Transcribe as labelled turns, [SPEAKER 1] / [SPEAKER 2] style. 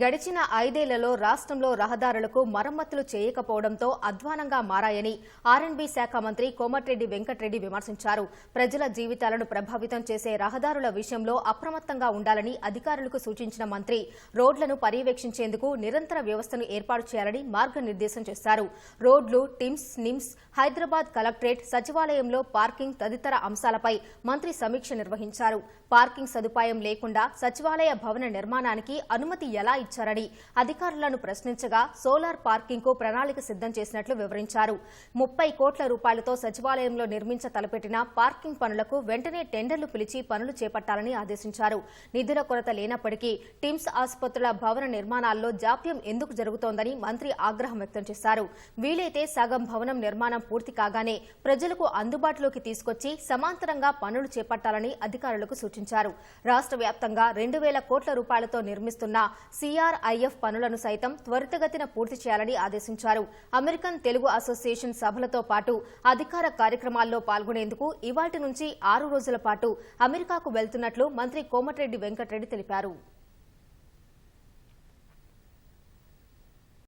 [SPEAKER 1] గడిచిన ఐదేళ్ళలో రాష్ట్రంలో రహదారులకు మరమ్మతులు చేయకపోవడంతో అధ్వానంగా మారాయని ఆర్ఎండ్బీ శాఖ మంత్రి కోమటిరెడ్డి వెంకటరెడ్డి విమర్శించారు. ప్రజల జీవితాలను ప్రభావితం చేసే రహదారుల విషయంలో అప్రమత్తంగా ఉండాలని అధికారులకు సూచించిన మంత్రి రోడ్లను పర్యవేక్షించేందుకు నిరంతర వ్యవస్థను ఏర్పాటు చేయాలని మార్గనిర్దేశం చేశారు. రోడ్లు టిమ్స్ నిమ్స్ హైదరాబాద్ కలెక్టరేట్ సచివాలయంలో పార్కింగ్ తదితర అంశాలపై మంత్రి సమీక్ష నిర్వహించారు. పార్కింగ్ సదుపాయం లేకుండా సచివాలయ భవన నిర్మాణానికి అనుమతి ఎలా ఇచ్చారని అధికారులను ప్రశ్నించగా సోలార్ పార్కింగ్కు ప్రణాళిక సిద్దం చేసినట్లు వివరించారు. ముప్పై కోట్ల రూపాయలతో సచివాలయంలో నిర్మించ తలపెట్టిన పార్కింగ్ పనులకు వెంటనే టెండర్లు పిలిచి పనులు చేపట్టాలని ఆదేశించారు. నిధుల కొరత లేనప్పటికీ టిమ్స్ ఆసుపత్రుల భవన నిర్మాణాల్లో జాప్యం ఎందుకు జరుగుతోందని మంత్రి ఆగ్రహం వ్యక్తం చేశారు. వీలైతే సగం భవనం నిర్మాణం పూర్తి కాగానే ప్రజలకు అందుబాటులోకి తీసుకొచ్చి సమాంతరంగా పనులు చేపట్టాలని అధికారులకు సూచించారు. రాష్ట్ర వ్యాప్తంగా రెండు వేల కోట్ల రూపాయలతో నిర్మిస్తున్న సిఆర్ఐఎఫ్ పనులను సైతం త్వరితగతిన పూర్తి చేయాలని ఆదేశించారు. అమెరికన్ తెలుగు అసోసియేషన్ సభలతో పాటు అధికార కార్యక్రమాల్లో పాల్గొనేందుకు ఇవాటి నుంచి ఆరు రోజుల పాటు అమెరికాకు వెళ్తున్నట్లు మంత్రి కోమటిరెడ్డి వెంకటరెడ్డి తెలిపారు.